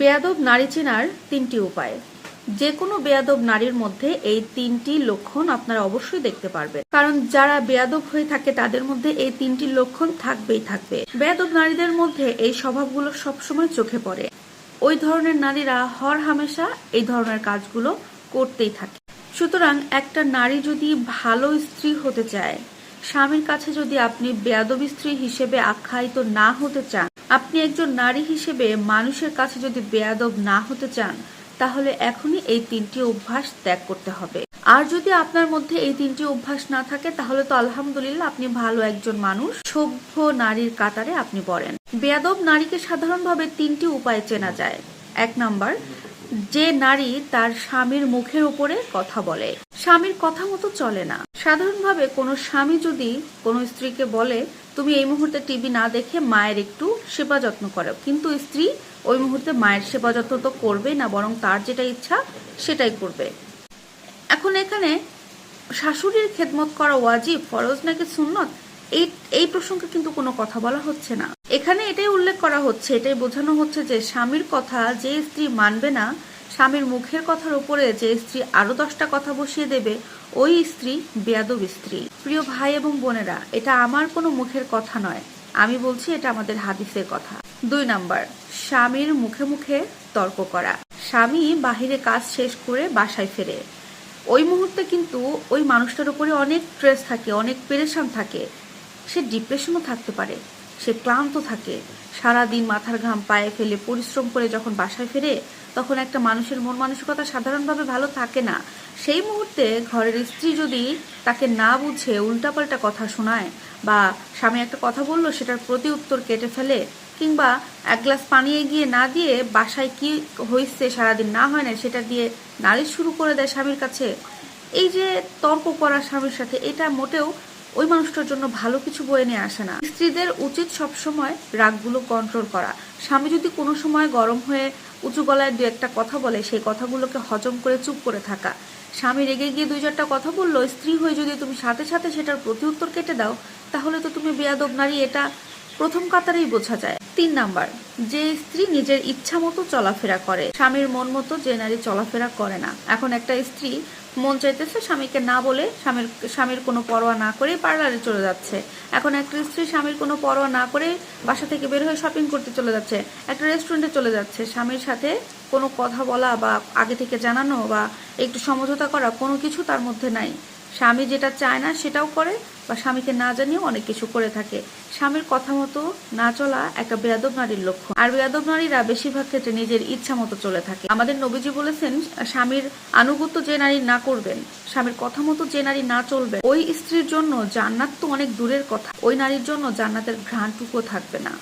বেয়াদব নারী চেনার তিনটি উপায়। যে কোনো বেয়াদব নারীর মধ্যে এই তিনটি লক্ষণ আপনারা অবশ্যই দেখতে পারবেন। কারণ যারা বেয়াদব হয়ে থাকে, তাদের মধ্যে এই তিনটি লক্ষণ থাকবেই থাকবে। বেয়াদব নারীদের মধ্যে এই স্বভাবগুলো সবসময় চোখে পড়ে। ওই ধরনের নারীরা হর হামেশা এই ধরনের কাজগুলো করতেই থাকে। সুতরাং একটা নারী যদি ভালো স্ত্রী হতে চায়, স্বামীর কাছে যদি আপনি বেয়াদব স্ত্রী হিসেবে আখ্যায়িত না হতে চান আপনি একজন নারী হিসেবে মানুষের কাছে যদি বেয়াদব না হতে চান, তাহলে এখনই এই তিনটি অভ্যাস ত্যাগ করতে হবে। আর যদি আপনার মধ্যে এই তিনটি অভ্যাস না থাকে, তাহলে তো আলহামদুলিল্লাহ আপনি ভালো একজন মানুষ। সভ্য নারীর কাতারে আপনি পড়েন। বেয়াদব নারীকে সাধারণভাবে তিনটি উপায়ে চেনা যায়। এক নাম্বার, যে নারী তার স্বামীর মুখের উপরে কথা বলে। স্বামীর কথা মতো চলে না। সাধারণভাবে কোনো স্বামী যদি কোনো স্ত্রীকে বলে, তুমি এই মুহূর্তে টিভি না দেখে মায়ের একটু সেবা যত্ন করো। কিন্তু স্ত্রী ওই মুহূর্তে মায়ের সেবা যত্ন তো করবেই না, বরং তার যেটা ইচ্ছা সেটাই করবে। এখন এখানে শাশুড়ির খেদমত করা ওয়াজিব, ফরজ নাকি সুন্নত? এই এই প্রসঙ্গে কিন্তু কোনো কথা বলা হচ্ছে না। এখানে এটাই উল্লেখ করা হচ্ছে, এটাই বোঝানো হচ্ছে যে স্বামীর কথা যে স্ত্রী মানবে না স্বামীর মুখের কথার উপরে যে স্ত্রী আরও দশটা কথা বসিয়ে দেবে, ওই স্ত্রী বেয়াদব স্ত্রী। প্রিয় ভাই এবং বোনেরা, এটা আমার কোনো মুখের কথা নয়। আমি বলছি এটা আমাদের হাদিসের কথা। দুই নাম্বার, স্বামীর মুখে মুখে তর্ক করা। স্বামী বাহিরে কাজ শেষ করে বাসায় ফেরে। ওই মুহূর্তে কিন্তু ওই মানুষটার উপরে অনেক স্ট্রেস থাকে, অনেক পেরেশান থাকে। সে ডিপ্রেশনও থাকতে পারে। সে ক্লান্ত থাকে। সারা দিন মাথার ঘাম পায়ে ফেলে পরিশ্রম করে যখন বাসায় ফেরে, তখন একটা মানুষের মন মানসিকতা সাধারণভাবে ভালো থাকে না। সেই মুহূর্তে ঘরের স্ত্রী যদি তাকে না বুঝে উল্টাপাল্টা কথা শোনায় বা স্বামী একটা কথা বলল, সেটার প্রতি উত্তর কেটে ফেলে কিংবা এক গ্লাস পানি এগিয়ে না দিয়ে বাসায় কি হয়েছে সারাদিন না হয় না সেটা দিয়ে নালিশ শুরু করে দেয় স্বামীর কাছে। এই যে তর্ক করা স্বামীর সাথে, এটা মোটেও ওই মানুষটার জন্য ভালো কিছু বয়ে নিয়ে আসে না। স্ত্রীদের উচিত সবসময় রাগগুলো কন্ট্রোল করা। স্বামী যদি কোনো সময় গরম হয়ে উঁচু গলায় দু একটা কথা বলে, সেই কথাগুলোকে হজম করে চুপ করে থাকা। স্বামী রেগে গিয়ে দুই চারটা কথা বলল, স্ত্রী হয়ে যদি তুমি সাথে সাথে সেটার প্রতি উত্তর কেটে দাও, তাহলে তো তুমি বেয়াদব নারী, এটা প্রথম কাতারেই বোঝা যায়। তিন নাম্বার, যে স্ত্রী নিজের ইচ্ছা মতো চলাফেরা করে। স্বামীর মন মতো যে নারী চলাফেরা করে না। এখন একটা স্ত্রী মন চাইতেছে স্বামীকে না বলে স্বামীর স্বামীর কোনো পরোয়া না করে পার্লারে চলে যাচ্ছে। এখন একটা স্ত্রী স্বামীর কোনো পরোয়া না করে বাসা থেকে বের হয়ে শপিং করতে চলে যাচ্ছে, একটা রেস্টুরেন্টে চলে যাচ্ছে। স্বামীর সাথে কোনো কথা বলা বা আগে থেকে জানানো বা একটু সমঝোতা করা কোনো কিছু তার মধ্যে নাই। স্বামী যেটা চায় না সেটাও করে, বা স্বামীকে না জানিয়েও অনেক কিছু করে থাকে। স্বামীর কথা মতো না চলা একটা বেয়াদব নারীর লক্ষ্য। আর বেয়াদব নারীরা বেশিরভাগ ক্ষেত্রে নিজের ইচ্ছা মতো চলে থাকে। আমাদের নবীজি বলেছেন, স্বামীর আনুগত্য যে নারী না করবেন, স্বামীর কথা মতো যে নারী না চলবে, ওই স্ত্রীর জন্য জান্নাত তো অনেক দূরের কথা। ওই নারীর জন্য জান্নাতের ঘ্রাণটুকুও থাকবে না।